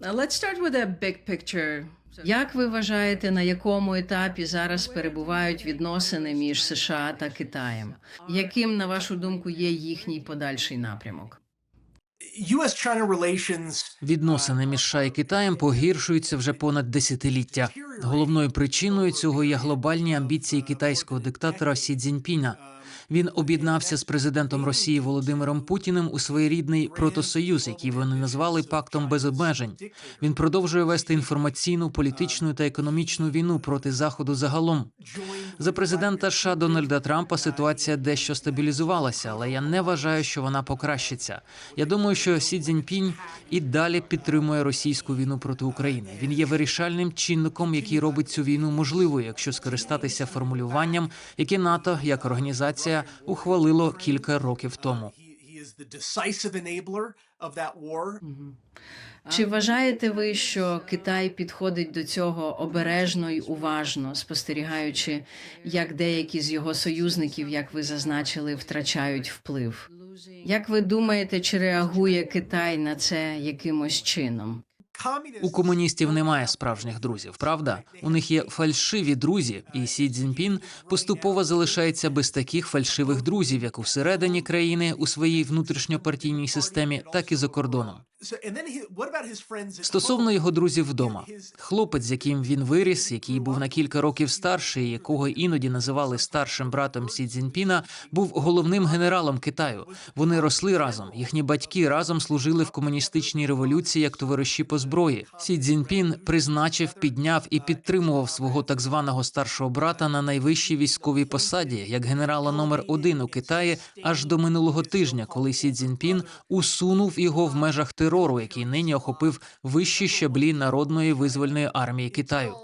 Let's start with a big picture. Як ви вважаєте, на якому етапі зараз перебувають відносини між США та Китаєм? Яким, на вашу думку, є їхній подальший напрямок? U.S.-China Відносини між США і Китаєм погіршуються вже понад десятиліття. Головною причиною цього є глобальні амбіції китайського диктатора Сі Цзіньпіна. Він об'єднався з президентом Росії Володимиром Путіним у своєрідний протосоюз, який вони назвали пактом без обмежень. Він продовжує вести інформаційну, політичну та економічну війну проти заходу загалом. За президента США Дональда Трампа ситуація дещо стабілізувалася, але я не вважаю, що вона покращиться. Я думаю, що Сі Цзіньпінь і далі підтримує російську війну проти України. Він є вирішальним чинником, який робить цю війну можливою, якщо скористатися формулюванням, яке НАТО як організація ухвалило кілька років тому. that war. Чи вважаєте ви, що Китай підходить до цього обережно й уважно, спостерігаючи, як деякі з його союзників, як ви зазначили, втрачають вплив? Як ви думаєте, чи реагує Китай на це якимось чином? У комуністів немає справжніх друзів, правда? У них є фальшиві друзі, і Сі Цзіньпін поступово залишається без таких фальшивих друзів, як усередині країни у своїй внутрішньопартійній системі, так і за кордоном. Стосовно його друзів вдома, хлопець, з яким він виріс, який був на кілька років старший, якого іноді називали старшим братом Сі Цзіньпіна, був головним генералом Китаю. Вони росли разом. Їхні батьки разом служили в комуністичній революції як товариші по зброї. Сі Цзіньпін призначив, підняв і підтримував свого так званого старшого брата на найвищій військовій посаді, як генерала номер один у Китаї, аж до минулого тижня, коли Сі Цзіньпін усунув його в межах терору, який нині охопив вищі щаблі народної визвольної армії Китаю.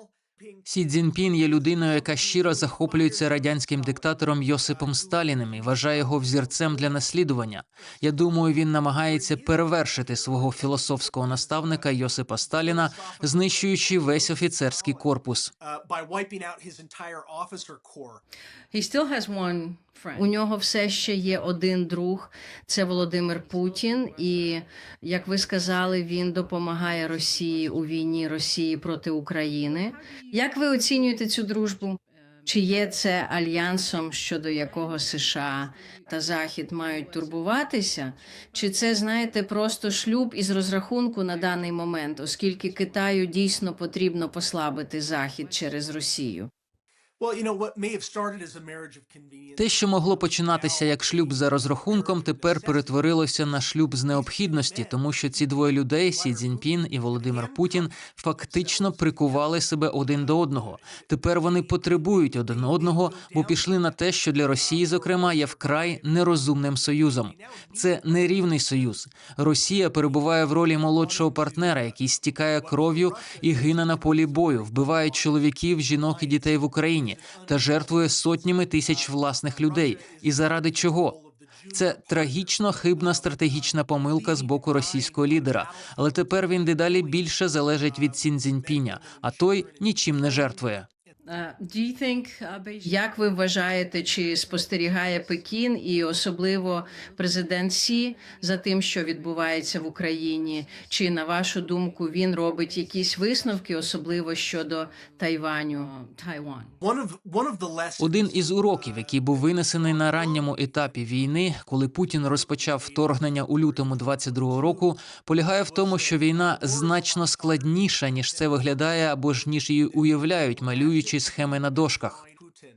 Сі Цзіньпін є людиною, яка щиро захоплюється радянським диктатором Йосипом Сталіним і вважає його взірцем для наслідування. Я думаю, він намагається перевершити свого філософського наставника Йосипа Сталіна, знищуючи весь офіцерський корпус. Uh. He still has one. У нього все ще є один друг, це Володимир Путін. І як ви сказали, він допомагає Росії у війні Росії проти України. Як ви оцінюєте цю дружбу? Чи є це альянсом, щодо якого США та Захід мають турбуватися? Чи це, знаєте, просто шлюб із розрахунку на даний момент, оскільки Китаю дійсно потрібно послабити Захід через Росію? Те, що могло починатися як шлюб за розрахунком, тепер перетворилося на шлюб з необхідності, тому що ці двоє людей, Сі Цзіньпін і Володимир Путін, фактично прикували себе один до одного. Тепер вони потребують один одного, бо пішли на те, що для Росії, зокрема, є вкрай нерозумним союзом. Це нерівний союз. Росія перебуває в ролі молодшого партнера, який стікає кров'ю і гине на полі бою, вбиває чоловіків, жінок і дітей в Україні та жертвує сотнями тисяч власних людей. І заради чого? Це трагічно хибна стратегічна помилка з боку російського лідера. Але тепер він дедалі більше залежить від Цінзіньпіня, а той нічим не жертвує. Uh, Як ви вважаєте, чи спостерігає Пекін і особливо президент Сі за тим, що відбувається в Україні? Чи на вашу думку він робить якісь висновки, особливо щодо Тайваню? Один із уроків, який був винесений на ранньому етапі війни, коли Путін розпочав вторгнення у лютому 22-го року, полягає в тому, що війна значно складніша ніж це виглядає, або ж ніж її уявляють, малюючи схеми на дошках.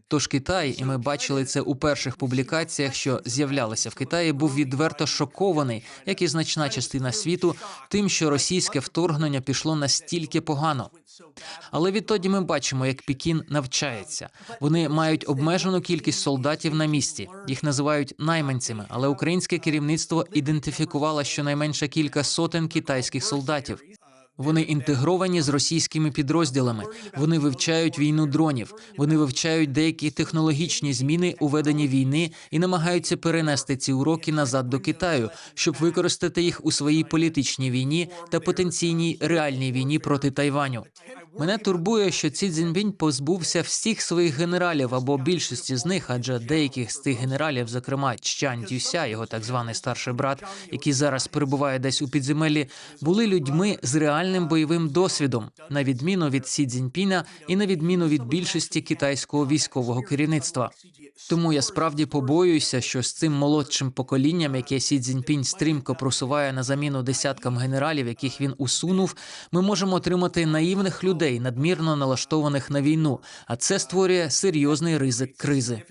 Тож Китай, і ми бачили це у перших публікаціях, що з'являлися в Китаї, був відверто шокований, як і значна частина світу, тим, що російське вторгнення пішло настільки погано. Але відтоді ми бачимо, як Пекін навчається. Вони мають обмежену кількість солдатів на місці. Їх називають найманцями, але українське керівництво ідентифікувало щонайменше кілька сотень китайських солдатів. Вони інтегровані з російськими підрозділами. Вони вивчають війну дронів. Вони вивчають деякі технологічні зміни у веденні війни і намагаються перенести ці уроки назад до Китаю, щоб використати їх у своїй політичній війні та потенційній реальній війні проти Тайваню. Мене турбує, що Ці Цзіньпінь позбувся всіх своїх генералів або більшості з них, адже деяких з тих генералів, зокрема Чжан Тюся, його так званий старший брат, який зараз перебуває десь у підземеллі, були людьми з реальним бойовим досвідом, на відміну від Сі Цзіньпіна і на відміну від більшості китайського військового керівництва. Тому я справді побоююся, що з цим молодшим поколінням, яке Сі Цзіньпінь стрімко просуває на заміну десяткам генералів, яких він усунув, ми можемо отримати наївних людей, надмірно налаштованих на війну. А це створює серйозний ризик кризи.